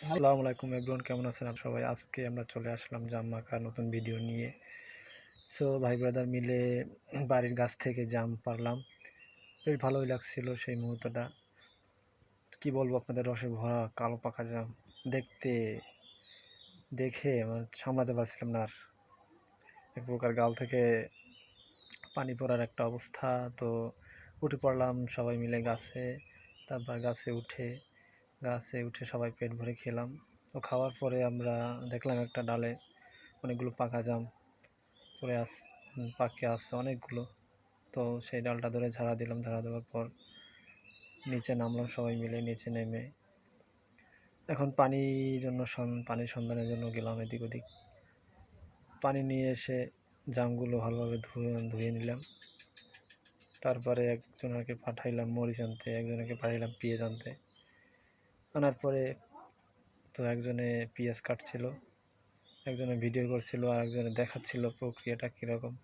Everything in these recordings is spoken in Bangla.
আসসালামু আলাইকুম এভরিওয়ান কেমন আছেন সবাই? আজকে আমরা চলে আসলাম জাম মাখা নতুন ভিডিও নিয়ে। সো ভাই ব্রাদার মিলে বাড়ির গাছ থেকে জাম পারলাম। বেশ ভালোই লাগছিল সেই মুহূর্তটা। কি বলব আপনাদের, রসে ভরা কালো পাকা জাম। দেখতে, দেখে আমার সামলাতে পারছিলাম না এক প্রকার গাল থেকে পানি পড়ার একটা অবস্থা। তো উঠে পড়লাম সবাই মিলে গাছে, তারপর গাছে উঠে গাছে উঠে সবাই পেট ভরে খেলাম। তো খাওয়ার পরে আমরা দেখলাম একটা ডালে অনেকগুলো পাকা জাম পরে আস পাকে আসছে অনেকগুলো। তো সেই ডালটা ধরে ঝাড়া দিলাম, ঝাড়া দেওয়ার পর নিচে নামলাম সবাই মিলে, নিচে নেমে। এখন পানির জন্য পানির সন্ধানের জন্য গেলাম এদিক ওদিক। পানি নিয়ে এসে জামগুলো ভালোভাবে ধুয়ে ধুয়ে নিলাম। তারপরে একজনকে পাঠাইলাম মরিচ আনতে, একজনকে পাঠাইলাম পেঁয়াজ আনতে। আনার পরে তো একজনে পেঁয়াজ কাটছিল, একজনে ভিডিও করছিল, আর একজনে দেখাচ্ছিল প্রক্রিয়াটা কীরকম।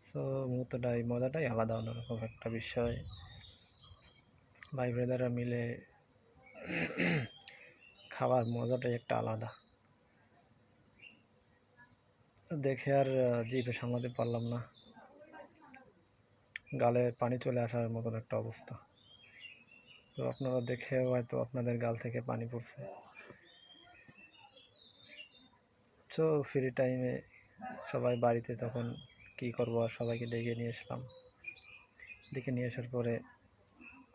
সো মুহূর্তটা এই মজাটাই আলাদা, অন্যরকম একটা বিষয়। ভাই ব্রাদাররা মিলে খাওয়ার মজাটাই একটা আলাদা। দেখে আর জিভে সামলাতে পারলাম না। গালে পানি চলে আসার মতন একটা অবস্থা। তো আপনারা দেখে হয়তো আপনাদের গাল থেকে পানি পড়ছে। তো ফ্রি টাইমে সবাই বাড়িতে তখন কি করব আর সবাইকে ডেকে নিয়ে আসলাম। ডেকে নিয়ে আসার পরে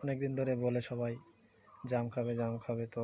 অনেক দিন ধরে বলে সবাই, জাম খাবে জাম খাবে। তো